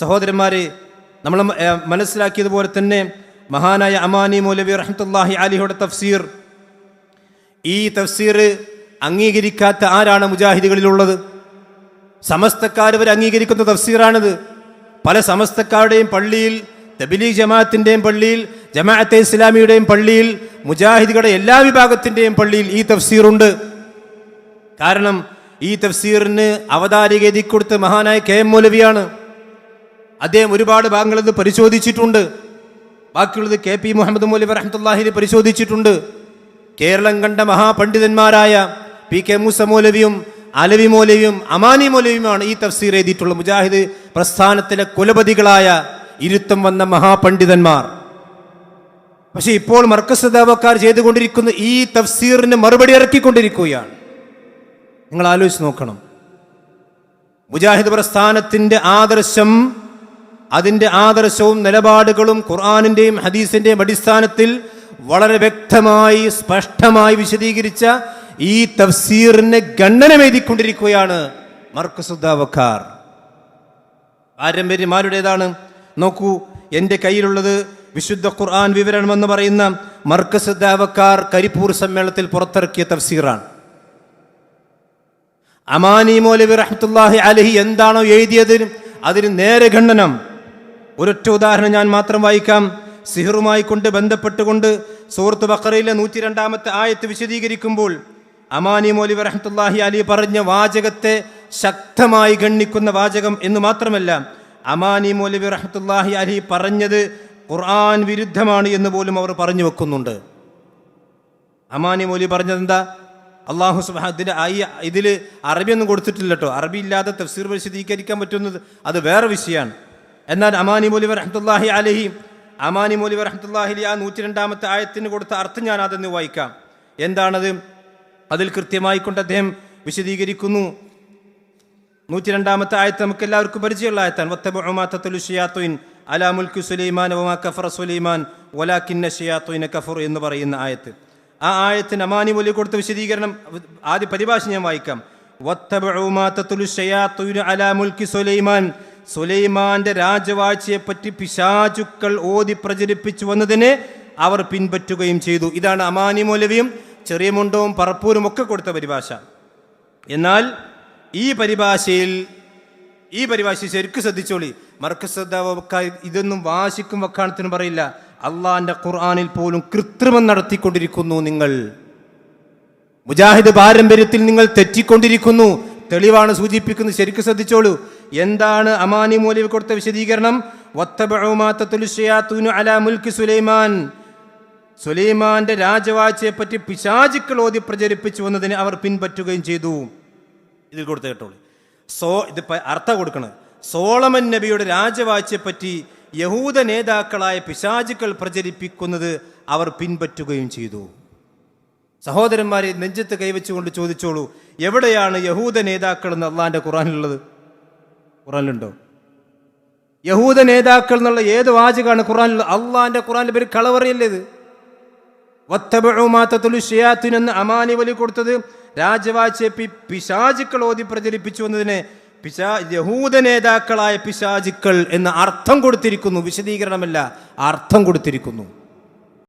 സഹോദരന്മാരെ നമ്മൾ മനസ്സിലാക്കിയതുപോലെ തന്നെ മഹാനായ അമാനി മൗലവി റഹ്മത്തല്ലാഹി അലിയുടെ തഫ്സീർ. ഈ തഫ്സീർ അംഗീകരിക്കാത്ത ആരാണ് മുജാഹിദികളിലുള്ളത്? സമസ്തക്കാർ ഇവർ അംഗീകരിക്കുന്ന തഫ്സീറാണിത്. പല സമസ്തക്കാരുടെയും പള്ളിയിൽ തബിലി ജമാഅത്തിന്റെയും പള്ളിയിൽ ജമാഅത്തെ ഇസ്ലാമിയുടെയും പള്ളിയിൽ മുജാഹിദികളുടെ എല്ലാ വിഭാഗത്തിന്റെയും പള്ളിയിൽ ഈ തഫ്സീറുണ്ട്. കാരണം ഈ തഫ്സീറിന് അവതാരിക കൊടുത്ത മഹാനായ കെ എം മൗലവിയാണ്. അദ്ദേഹം ഒരുപാട് ഭാഗങ്ങളിൽ ഇത് പരിശോധിച്ചിട്ടുണ്ട്. ബാക്കിയുള്ളത് കെ പി മുഹമ്മദ് മൗലവി റഹ്മത്തുല്ലാഹിനെ പരിശോധിച്ചിട്ടുണ്ട്. കേരളം കണ്ട മഹാപണ്ഡിതന്മാരായ പി കെ മൂസ മൗലവിയും അലവി മൗലവിയും അമാനി മൗലവിയുമാണ് ഈ തഫ്സീർ എഴുതിയിട്ടുള്ള മുജാഹിദ് പ്രസ്ഥാനത്തിലെ കുലപതികളായ ഇരുത്തം വന്ന മഹാപണ്ഡിതന്മാർ. പക്ഷെ ഇപ്പോൾ മർക്കസ് ദാവക്കാർ ചെയ്തുകൊണ്ടിരിക്കുന്ന ഈ തഫ്സീറിന് മറുപടി ഇറക്കിക്കൊണ്ടിരിക്കുകയാണ്. നിങ്ങൾ ആലോചിച്ച് നോക്കണം. മുജാഹിദ് പ്രസ്ഥാനത്തിന്റെ ആദർശം അതിന്റെ ആദർശവും നിലപാടുകളും ഖുർആാനിന്റെയും ഹദീസിന്റെയും അടിസ്ഥാനത്തിൽ വളരെ വ്യക്തമായി സ്പഷ്ടമായി വിശദീകരിച്ച ഈ തഫ്സീറിനെ ഗണ്ണനമെഴുതിക്കൊണ്ടിരിക്കുകയാണ് മർക്കസുദ്ദാവക്കാർ. പാരമ്പര്യമാരുടേതാണ്. നോക്കൂ എന്റെ കയ്യിലുള്ളത് വിശുദ്ധ ഖുർആൻ വിവരണം എന്ന് പറയുന്ന മർക്കസ് ദാവക്കാർ കരിപ്പൂർ സമ്മേളനത്തിൽ പുറത്തിറക്കിയ തഫ്സീറാണ്. അമാനി മൗലവി റഹ്മത്തുല്ലാഹി അലഹി എന്താണോ എഴുതിയതിന് അതിന് നേരെ ഖണ്ഡനം. ഒരൊറ്റ ഉദാഹരണം ഞാൻ മാത്രം വായിക്കാം. സിഹറുമായി കൊണ്ട് ബന്ധപ്പെട്ടുകൊണ്ട് സൂറത്ത് ബക്കറയിലെ നൂറ്റി രണ്ടാമത്തെ ആയത്ത് വിശദീകരിക്കുമ്പോൾ അമാനി മോലി വറഹത്തുല്ലാഹി അലി പറഞ്ഞ വാചകത്തെ ശക്തമായി ഗണ്ണിക്കുന്ന വാചകം എന്ന് മാത്രമല്ല അമാനി മോലി വറഹത്തുല്ലാഹി അലി പറഞ്ഞത് ഖുർആൻ വിരുദ്ധമാണ് എന്ന് പോലും അവർ പറഞ്ഞു വെക്കുന്നുണ്ട്. അമാനി മോലി പറഞ്ഞത് എന്താ അള്ളാഹു സുബാ ഐ ഇതിൽ അറബിയൊന്നും കൊടുത്തിട്ടില്ല കേട്ടോ. അറബി ഇല്ലാതെ തഫ്സീർ വിശദീകരിക്കാൻ പറ്റുന്നത് അത് വേറെ വിഷയമാണ് എന്നാൽ അമാനി മൗലി റഹ്മത്തുല്ലാഹി അലഹി അമാനി മൗലി അലി ആ നൂറ്റി രണ്ടാമത്തെ ആയത്തിന് കൊടുത്ത അർത്ഥം ഞാൻ അതെന്ന് വായിക്കാം. എന്താണത്? അതിൽ കൃത്യമായി കൊണ്ട് അദ്ദേഹം വിശദീകരിക്കുന്നു. നൂറ്റി രണ്ടാമത്തെ ആയത്ത് നമുക്ക് എല്ലാവർക്കും പരിചയമുള്ള ആയത്താണ്. വത്തബഉ മാ തത്ലു ഷയാത്തുൻ അലാ മുൽക്കു സുലൈമാൻ ഒമാ കഫർ സുലൈമാൻ വലാകിന്ന ഷയാത്തുന കഫർ എന്ന് പറയുന്ന ആയത്ത്. ആ ആയത്തിന് അമാനി മൊലി കൊടുത്ത വിശദീകരണം ആദ്യ പരിഭാഷ ഞാൻ വായിക്കാം. വത്തബഉ മാ തത്ലു ഷയാത്തുൻ അലാ മുൽക്ക് സുലൈമാൻ സുലൈമാന്റെ രാജവാഴ്ചയെ പറ്റി പിശാചുക്കൾ ഓതി പ്രചരിപ്പിച്ചു വന്നതിനെ അവർ പിൻപറ്റുകയും ചെയ്തു. ഇതാണ് അമാനി മൗലവിയും ചെറിയ മുണ്ടവും പറപ്പൂരും ഒക്കെ കൊടുത്ത പരിഭാഷ. എന്നാൽ ഈ പരിഭാഷയിൽ ഈ പരിഭാഷ ശരിക്കും ശ്രദ്ധിച്ചോളി. മർക്കസദ്ദാവക്കാർ ഇതൊന്നും വാശിക്കും വക്കാണത്തിനും പറയില്ല. അള്ളാന്റെ ഖുർആാനിൽ പോലും കൃത്രിമം നടത്തിക്കൊണ്ടിരിക്കുന്നു നിങ്ങൾ. മുജാഹിദ് പാരമ്പര്യത്തിൽ നിങ്ങൾ തെറ്റിക്കൊണ്ടിരിക്കുന്നു. തെളിവാണ് സൂചിപ്പിക്കുന്നത്. ശരിക്കും ശ്രദ്ധിച്ചോളൂ. എന്താണ് അമാനി മൂലവി കൊടുത്ത വിശദീകരണം? അലാ മുൽക്കി സുലൈമാൻ. സുലൈമാന്റെ രാജവാഴ്ചയെ പറ്റി പിശാചുക്കൾ ഓതി പ്രചരിപ്പിച്ചു വന്നതിന് അവർ പിൻപറ്റുകയും ചെയ്തു. ഇതിൽ കൊടുത്ത് കേട്ടോളൂ. സോ ഇത് അർത്ഥം കൊടുക്കണം സോളമൻ നബിയുടെ രാജവാഴ്ചയെ പറ്റി യഹൂദ നേതാക്കളായ പിശാചുക്കൾ പ്രചരിപ്പിക്കുന്നത് അവർ പിൻപറ്റുകയും ചെയ്തു. സഹോദരന്മാരെ നെഞ്ചത്ത് കൈവച്ചുകൊണ്ട് ചോദിച്ചോളൂ എവിടെയാണ് യഹൂദ നേതാക്കൾ എന്ന് അള്ളാന്റെ ഖുറാനിലുള്ളത് ഖുറാനിലുണ്ടോ? യഹൂദ നേതാക്കൾ എന്നുള്ള ഏത് വാചകമാണ് ഖുറാനിലുള്ളത് അള്ളാഹിന്റെ ഖുറാനിലെ പേര് കളവറിയല്ലേ ഇത്? വത്തബുമാത്തത്തുലു ഷിയാത്തിൻ എന്ന് അമാനി വലി കൊടുത്തത് രാജവാഴ്ചയെ പിശാചുക്കൾ ഓതി പ്രചരിപ്പിച്ചു എന്നതിനെ പിശാ യഹൂദ നേതാക്കളായ പിശാചുക്കൾ എന്ന് അർത്ഥം കൊടുത്തിരിക്കുന്നു. വിശദീകരണമല്ല അർത്ഥം കൊടുത്തിരിക്കുന്നു.